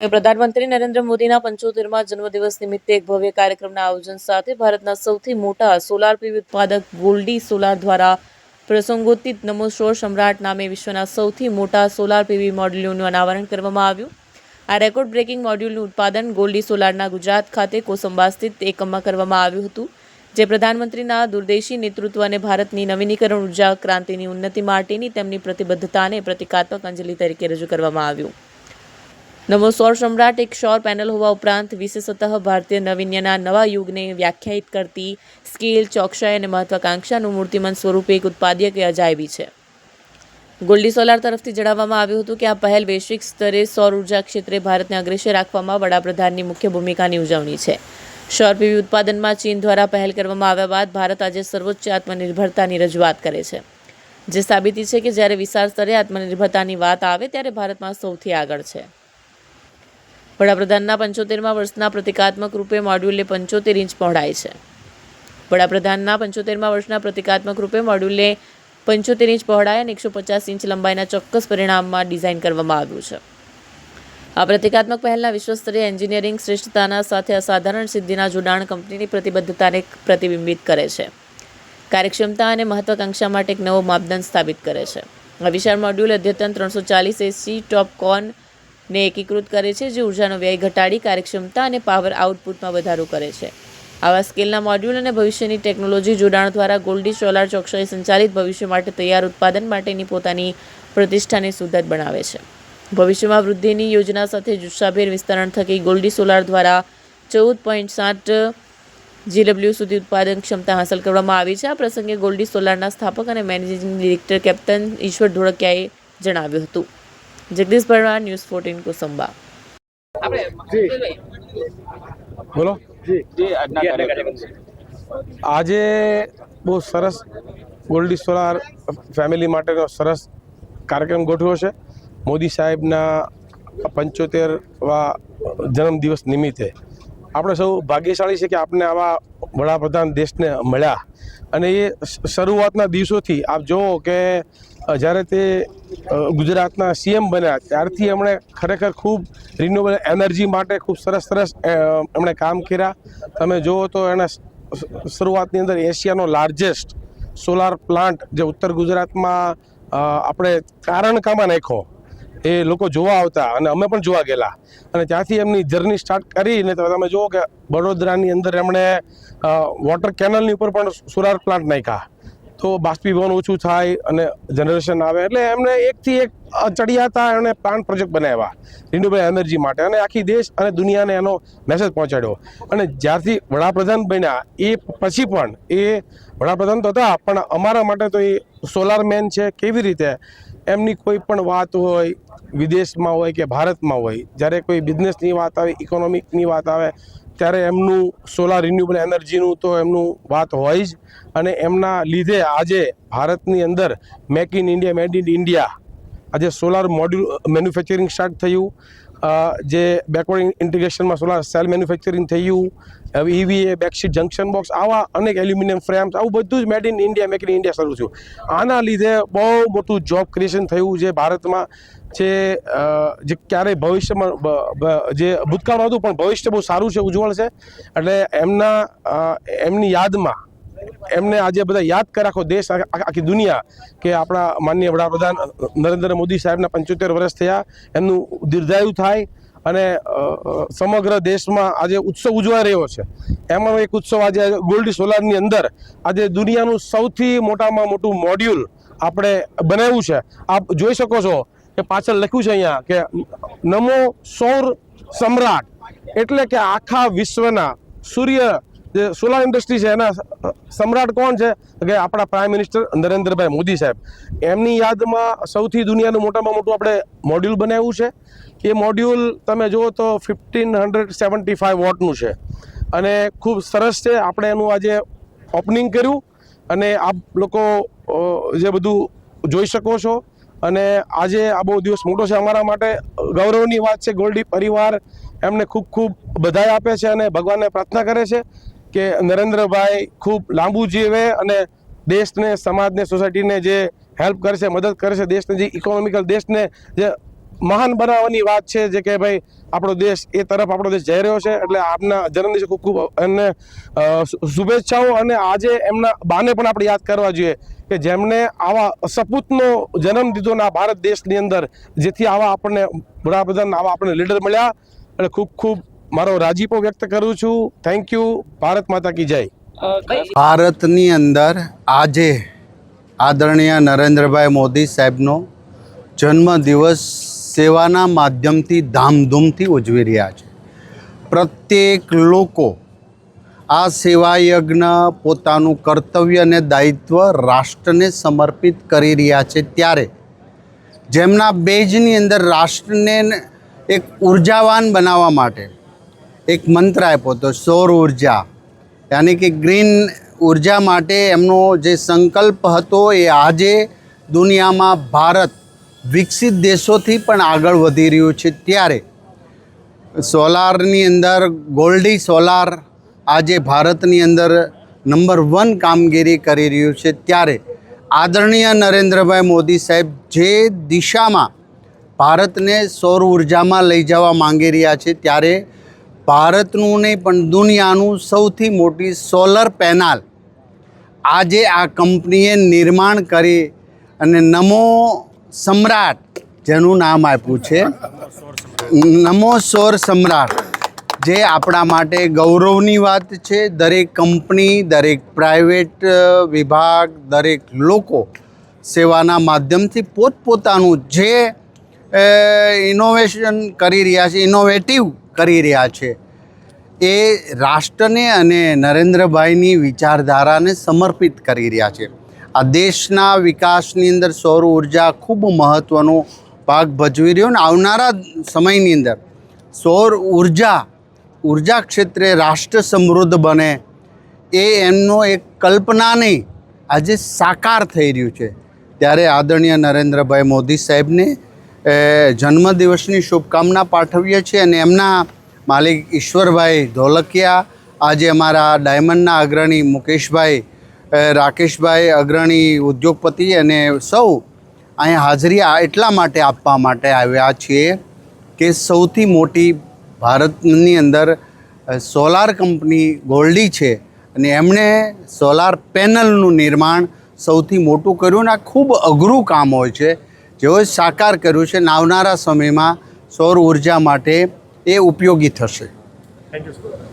પ્રધાનમંત્રી નરેન્દ્ર મોદીના પંચોતેરમાં જન્મદિવસ નિમિત્તે એક ભવ્ય કાર્યક્રમના આયોજન સાથે ભારતના સૌથી મોટા સોલાર પીવી ઉત્પાદક ગોલ્ડી સોલાર દ્વારા પ્રસંગોત્તિત નમો સૌર સમ્રાટ નામે વિશ્વના સૌથી મોટા સોલાર પીવી મોડ્યુલનું અનાવરણ કરવામાં આવ્યું. આ રેકોર્ડ બ્રેકિંગ મોડ્યુલનું ઉત્પાદન ગોલ્ડી સોલારના ગુજરાત ખાતે કોસંબા સ્થિત એકમમાં કરવામાં આવ્યું હતું, જે પ્રધાનમંત્રીના દૂરદેશી નેતૃત્વ અને ભારતની નવીનીકરણ ઊર્જા ક્રાંતિની ઉન્નતિ માટેની તેમની પ્રતિબદ્ધતાને પ્રતિકાત્મક અંજલિ તરીકે રજૂ કરવામાં આવ્યું. નમો સૌર સમ્રાટ એક સૌર પેનલ હોવા ઉપરાંત વિશેષતઃ ભારતીય નવીન્યના નવા યુગને વ્યાખ્યાયિત કરતી સ્કેલ, ચોકસાઈ અને મહત્વાકાંક્ષાનું મૂર્તિમંત સ્વરૂપે એક ઉત્પાદ્ય કે અજાયબી છે. ગોલ્ડી સોલાર તરફથી જણાવવામાં આવ્યું હતું કે આ પહેલ વૈશ્વિક સ્તરે સૌર ઊર્જા ક્ષેત્રે ભારતને અગ્રેસર રાખવામાં વડાપ્રધાનની મુખ્ય ભૂમિકાની ઉજવણી છે. સૌર પીવી ઉત્પાદનમાં ચીન દ્વારા પહેલ કરવામાં આવ્યા બાદ ભારત આજે સર્વોચ્ચ આત્મનિર્ભરતાની રજૂઆત કરે છે. જે સાબિતી છે કે જ્યારે વિશાળ સ્તરે આત્મનિર્ભરતાની વાત આવે ત્યારે ભારતમાં સૌથી આગળ છે. વડાપ્રધાનના પંચોતેરમા વર્ષના પ્રતિકાત્મક રૂપે મોડ્યુલે પંચોતેર ઇંચ પહોળાય છે. વડાપ્રધાનના પંચોતેરમા વર્ષના પ્રતિકાત્મક રૂપે મોડ્યુલે પંચોતેર ઇંચ પહોળાય અને એકસો પચાસ ઇંચ લંબાઈના ચોક્કસ પરિણામમાં ડિઝાઇન કરવામાં આવ્યું છે. આ પ્રતિકાત્મક પહેલના વિશ્વસ્તરીય એન્જિનિયરિંગ શ્રેષ્ઠતાના સાથે અસાધારણ સિદ્ધિના જોડાણ કંપનીની પ્રતિબદ્ધતાને પ્રતિબિંબિત કરે છે. કાર્યક્ષમતા અને મહત્વાકાંક્ષા માટે એક નવો માપદંડ સ્થાપિત કરે છે. આ વિશાળ મોડ્યુલ અદ્યતન ત્રણસો ચાલીસ એસી ટોપકોન ને એકીકૃત કરે છે, જે ઉર્જાનો વ્યય ઘટાડી કાર્યક્ષમતા અને પાવર આઉટપુટમાં વધારો કરે છે. આવા સ્કેલના મોડ્યુલ અને ભવિષ્યની ટેકનોલોજી જોડાણ દ્વારા ગોલ્ડી સોલાર ચોકસાઈ સંચાલિત ભવિષ્ય માટે તૈયાર ઉત્પાદન માટેની પોતાની પ્રતિષ્ઠાને સુદૃઢ બનાવે છે. ભવિષ્યમાં વૃદ્ધિની યોજના સાથે જુસ્સાભેર વિસ્તરણ થકી ગોલ્ડી સોલાર દ્વારા ચૌદ પોઈન્ટ સાત જીડબલ્યુ સુધી ઉત્પાદન ક્ષમતા હાંસલ કરવામાં આવી છે. આ પ્રસંગે ગોલ્ડી સોલારના સ્થાપક અને મેનેજિંગ ડિરેક્ટર કેપ્ટન ઈશ્વર ધોળકિયાએ જણાવ્યું હતું. Jagdish Parmar news fourteen Kosamba. બોલો. જી. જે આજના આજે બહુ સરસ ગોલ્ડી સોલાર ફેમિલી માટેનો સરસ કાર્યક્રમ ગોઠવ્યો છે. મોદી સાહેબના પંચોતેરવા જન્મદિવસ નિમિત્તે. આપણે સૌ ભાગ્યશાળી છે કે આપણે આવા વડાપ્રધાન દેશને મળ્યા. અને એ શરૂઆતના દિવસોથી આપ જુઓ કે જ્યારે તે ગુજરાતના સીએમ બન્યા, ત્યારથી એમણે ખરેખર ખૂબ રિન્યુએબલ એનર્જી માટે ખૂબ સરસ સરસ એમણે કામ કર્યા. તમે જુઓ તો શ- શરૂઆતની અંદર એશિયાનો લાર્જેસ્ટ સોલાર પ્લાન્ટ જે ઉત્તર ગુજરાતમાં આપણે કારણકામાં નાખ્યો. એ લોકો જોવા આવતા અને અમે પણ જોવા ગયેલા. અને ત્યાંથી એમની જર્ની સ્ટાર્ટ કરીને તો તમે જુઓ કે વડોદરાની અંદર એમણે વોટર કેનલની ઉપર પણ સોલાર પ્લાન્ટ નાખ્યા. તો બાષ્પીભવન ઓછું થાય અને જનરેશન આવે. એટલે એમને એકથી એક ચડિયાતા એમણે પ્લાન્ટ પ્રોજેક્ટ બનાવ્યા રિન્યુએબલ એનર્જી માટે. અને આખી દેશ અને દુનિયાને એનો મેસેજ પહોંચાડ્યો. અને જ્યારથી વડાપ્રધાન બન્યા, એ પછી પણ એ વડાપ્રધાન તો હતા, પણ અમારા માટે તો એ સોલાર મેન છે, કેવી રીતે? એમની કોઈ પણ વાત હોય, વિદેશમાં હોય કે ભારતમાં હોય, જ્યારે કોઈ બિઝનેસની વાત આવે ઇકોનોમિકની વાત આવે ત્યારે એમનું સોલાર રિન્યુએબલ એનર્જીનું તો એમનું વાત હોય જ. અને એમના લીધે આજે ભારતની અંદર make in India made in India આજે સોલાર મોડ્યુલ મેન્યુફેક્ચરિંગ સ્ટાર્ટ થયું. જે બેકવર્ડ ઇન્ટિગ્રેશનમાં સોલાર સેલ મેન્યુફેક્ચરિંગ થયું હવે ઈવીએ બેકશીટ જંકશન બોક્સ આવા અનેક એલ્યુમિનિયમ ફ્રેમ્સ આવું બધું જ made in India make in India શરૂ થયું. આના લીધે બહુ મોટું જોબ ક્રિએશન થયું જે ભારતમાં. જે જે ક્યારેય ભવિષ્યમાં જે ભૂતકાળમાં હતું, પણ ભવિષ્ય બહુ સારું છે, ઉજ્જવળ છે. એટલે એમના એમની યાદમાં એમને આજે બધા યાદ કરે આખો દેશ આખી દુનિયા કે આપણા માનનીય વડાપ્રધાન નરેન્દ્ર મોદી સાહેબના પંચોતેર વર્ષ થયા, એમનું દીર્ઘાયુ થાય અને સમગ્ર દેશમાં આજે ઉત્સવ ઉજવાઈ રહ્યો છે. એમાંનો એક ઉત્સવ આજે ગોલ્ડ સોલારની અંદર આજે દુનિયાનું સૌથી મોટામાં મોટું મોડ્યુલ આપણે બનાવ્યું છે. આપ જોઈ શકો છો કે પાછળ લખ્યું છે અહીંયા કે નમો સૌર સમ્રાટ એટલે કે આખા વિશ્વના સૂર્ય જે સોલાર ઇન્ડસ્ટ્રી છે એના સમ્રાટ કોણ છે? કે આપણા પ્રાઇમ મિનિસ્ટર નરેન્દ્રભાઈ મોદી સાહેબ. એમની યાદમાં સૌથી દુનિયાનું મોટામાં મોટું આપણે મોડ્યુલ બનાવ્યું છે. એ મોડ્યુલ તમે જુઓ તો ફિફ્ટીન હંડ્રેડ સેવન્ટી ફાઇવ વોટનું છે. અને ખૂબ સરસ છે. આપણે એનું આજે ઓપનિંગ કર્યું. અને આપ લોકો જે બધું જોઈ શકો છો. અને આજે આ બહુ દિવસ મોટો છે અમારા માટે. ગૌરવની વાત છે ગોલ્ડી પરિવાર. એમને ખૂબ ખૂબ બધાઈ આપે છે અને ભગવાનને પ્રાર્થના કરે છે. કે નરેન્દ્રભાઈ ખૂબ લાંબુ જીવે અને દેશને, સમાજને, સોસાયટીને જે હેલ્પ કરશે, મદદ કરશે, દેશને જે ઇકોનોમિકલ દેશને જે મહાન બનાવવાની વાત છે જે કે ભાઈ, આપણો દેશ એ તરફ આપણો દેશ જઈ રહ્યો છે, એટલે આપના જન્મદિવસે ખૂબ ખૂબ એમને શુભેચ્છાઓ અને આજે એમના બાને પણ આપણે યાદ કરવા જોઈએ કે જેમણે આવા સપૂતનો જન્મ દીધો ના ભારત દેશની અંદર, જેથી આવા આપણને વડાપ્રધાન, આવા આપણને લીડર મળ્યા. એટલે ખૂબ ખૂબ મારો રાજીપો વ્યક્ત કરું છું. થેન્ક યુ ભારત માતા કી જય. ભારતની અંદર આજે આદરણીય નરેન્દ્રભાઈ મોદી સાહેબનો જન્મદિવસ સેવાના માધ્યમથી ધામધૂમથી ઉજવી રહ્યા છે. પ્રત્યેક લોકો આ સેવા યજ્ઞ પોતાનું કર્તવ્ય અને દાયિત્વ રાષ્ટ્રને સમર્પિત કરી રહ્યા છે ત્યારે જેમના બેજની અંદર રાષ્ટ્રને એક ઉર્જાવાન બનાવવા માટે એક મંત્ર આપ્યો હતો, સૌર ઊર્જા. યાની કે ગ્રીન ઊર્જા માટે એમનો જે સંકલ્પ હતો એ આજે દુનિયામાં ભારત વિકસિત દેશોથી પણ આગળ વધી રહ્યું છે ત્યારે. સોલારની અંદર, ગોલ્ડી સોલાર આજે ભારતની અંદર નંબર વન કામગીરી કરી રહ્યું છે ત્યારે. આદરણીય નરેન્દ્રભાઈ મોદી સાહેબ જે દિશામાં ભારતને સૌર ઉર્જામાં લઈ જવા માંગી રહ્યા છે ત્યારે ભારતનું નહીં, પણ દુનિયાનું સૌથી મોટી સોલર પેનલ આજે આ કંપનીએ નિર્માણ કરી અને નમો સમ્રાટ, જેનું નામ આપ્યું છે, નમો સૌર સમ્રાટ, જે આપણા માટે ગૌરવની વાત છે. દરેક કંપની, દરેક પ્રાઇવેટ વિભાગ, દરેક લોકો સેવાના માધ્યમથી પોતપોતાનું જે ઇનોવેશન કરી રહ્યા છે ઇનોવેટિવ કરી રહ્યા છે. એ રાષ્ટ્રને અને નરેન્દ્રભાઈની વિચારધારાને સમર્પિત કરી રહ્યા છે. આ દેશના વિકાસની અંદર સૌર ઊર્જા ખૂબ મહત્ત્વનો ભાગ ભજવી રહ્યો અને આવનારા સમયની અંદર સૌર ઊર્જા ઊર્જા ક્ષેત્રે રાષ્ટ્ર સમૃદ્ધ બને એ એમનો એક કલ્પના નહીં, આજે સાકાર થઈ રહ્યું છે. ત્યારે આદરણીય નરેન્દ્રભાઈ મોદી સાહેબને જન્મદિવસની શુભકામના પાઠવીએ છીએ અને એમના માલિક ઈશ્વરભાઈ ધોલકિયા, આજે અમારા ડાયમંડના અગ્રણી મુકેશભાઈ રાકેશભાઈ અગ્રણી ઉદ્યોગપતિ અને સૌ અહીંયા હાજરી એટલા માટે આપવા માટે આવ્યા છીએ કે સૌથી મોટી ભારતની અંદર સોલાર કંપની ગોલ્ડી છે અને એમણે સોલાર પેનલનું નિર્માણ સૌથી મોટું કર્યું અને આ ખૂબ અઘરું કામ હોય છે. જેઓએ સાકાર કર્યું છે આવનારા સમયમાં સૌર ઊર્જા માટે એ ઉપયોગી થશે. Thank you